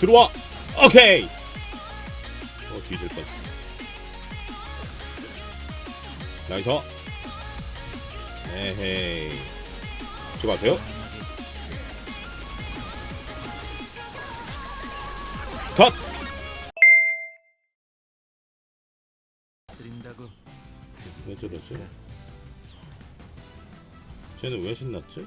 들어와. 오케이. 어 뒤질 뻔 나이스. 에헤이. 수고하세요. 컷. 왜 저러지? 쟤는 왜 신났지?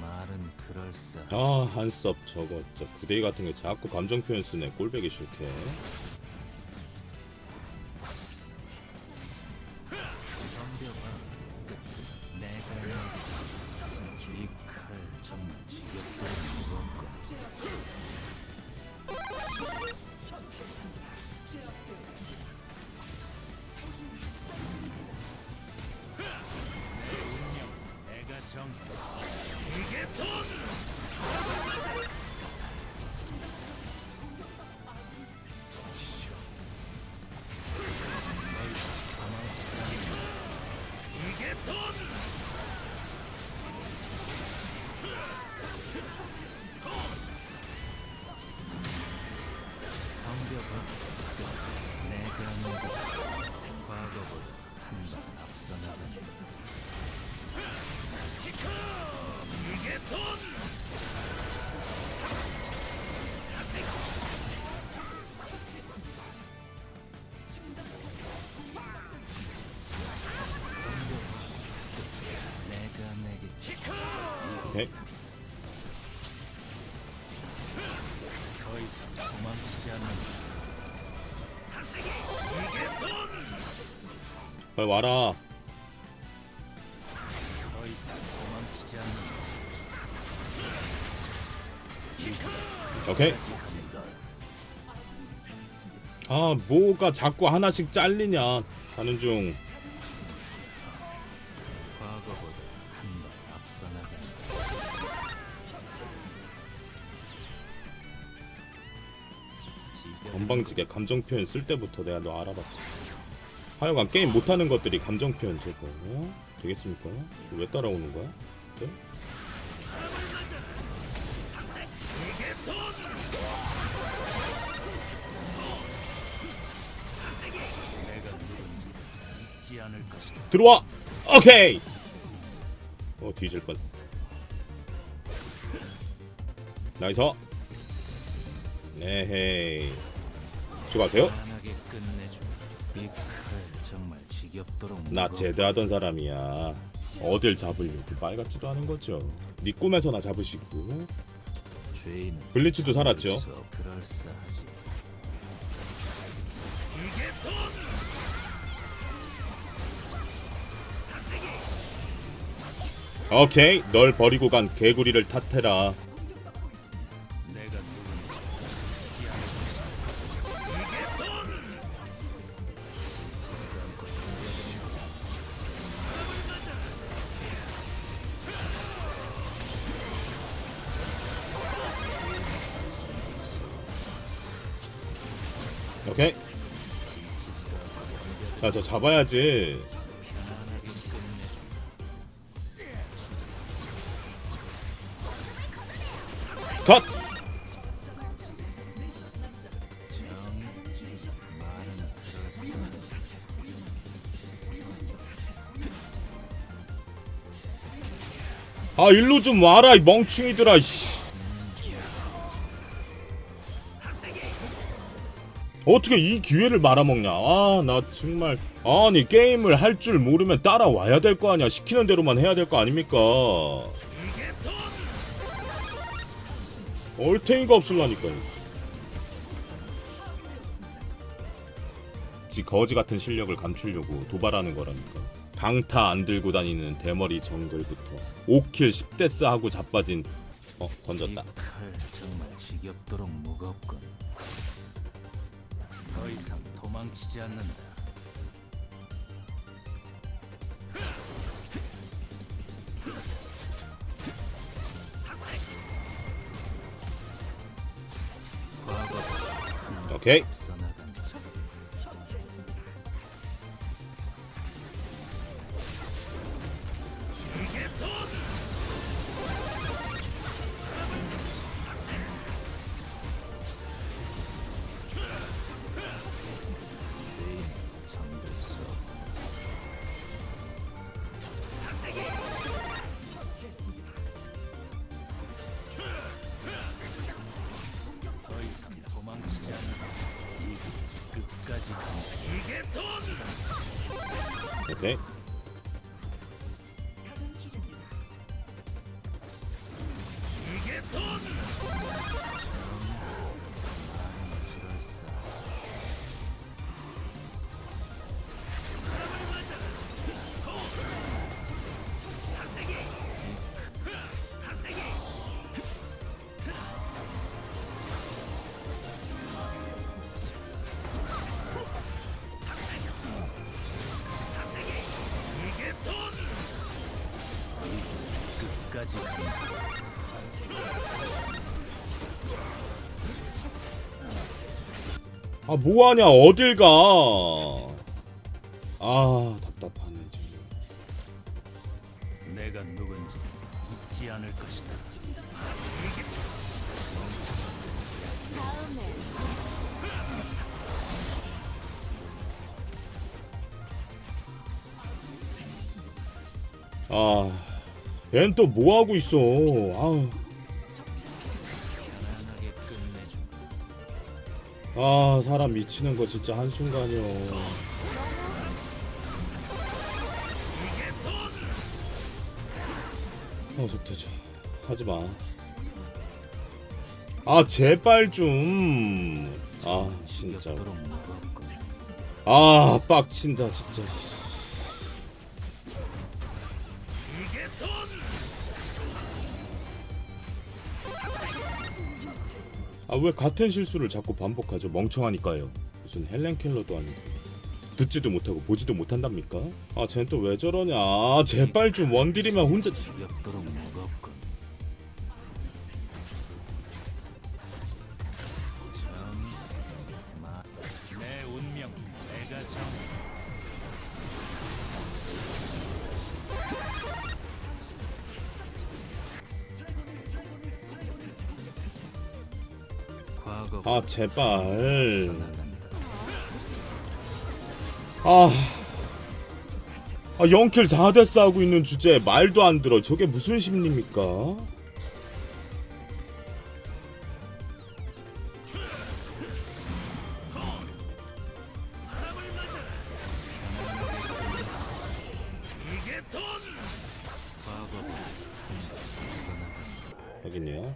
말은 그럴싸. 아 한섭 저거 진짜 구데기 같은 게 자꾸 감정 표현 쓰네 꼴배기 싫게 덤벼봐. 끝. 내가 이칼 정말 지겹도록 무겁고. 내가 정. 덤벼봐. 오케이 더. 빨리 와라. 오케이 아 뭐가 자꾸 하나씩 잘리냐 하는 중 건방지게 감정 표현 쓸 때부터 내가 너 알아봤어 하여간 게임 못하는 것들이 감정 표현 저거 어? 되겠습니까? 왜 따라오는 거야? 네? 들어와 오케이 어 뒤질 뻔 나이스 네헤이 지겹도록 나 제대하던 사람이야. 어딜 잡으려고 빨갛지도 않은 거죠. 네 꿈에서 나 잡으시고. 죄인은 블리츠도 살았죠. 오케이. 널 버리고 간 개구리를 탓해라 오케이 자저 잡아야지. 컷. 아 일로 좀 와라 이 멍충이들아 씨. 어떻게 이 기회를 말아먹냐? 아 나 정말 아니 게임을 할 줄 모르면 따라와야 될 거 아니야? 시키는 대로만 해야 될 거 아닙니까? 얼탱이가 없을라니까요. 지 거지 같은 실력을 감추려고 도발하는 거라니까. 강타 안 들고 다니는 대머리 정글부터 5킬 10데스 하고 자빠진 어 던졌다. 정말 지겹도록 무겁군. 더 이상 도망치지 않는다. 오케이 이게 돈! 네. 간다. 아 뭐하냐 어딜 가 아 답답하네 지금 내가 누군지 잊지 않을 것이다. 아 얜 또 뭐하고 있어? 아우. 아 사람 미치는 거 진짜 한순간이요. 어 속되죠 하지마. 아 제발 좀 아 진짜. 지겹도록 무겁군. 아 빡친다 진짜 아 왜 같은 실수를 자꾸 반복하죠? 멍청하니까요. 무슨 헬렌 켈러도 아니고. 듣지도 못하고 보지도 못한답니까? 아 쟤는 또 왜 저러냐? 아, 제발 좀 원딜이면 혼자 지겹도록 무 아 제발. 아, 아 0킬 4데스 하고 있는 주제에 말도 안 들어. 저게 무슨 심리입니까? 여기네요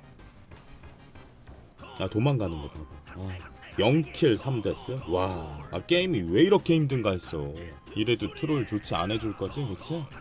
아 도망가는 거 봐봐 아, 0킬 3데스? 와 아, 게임이 왜 이렇게 힘든가 했어 이래도 트롤 좋지 안 해줄 거지 그치?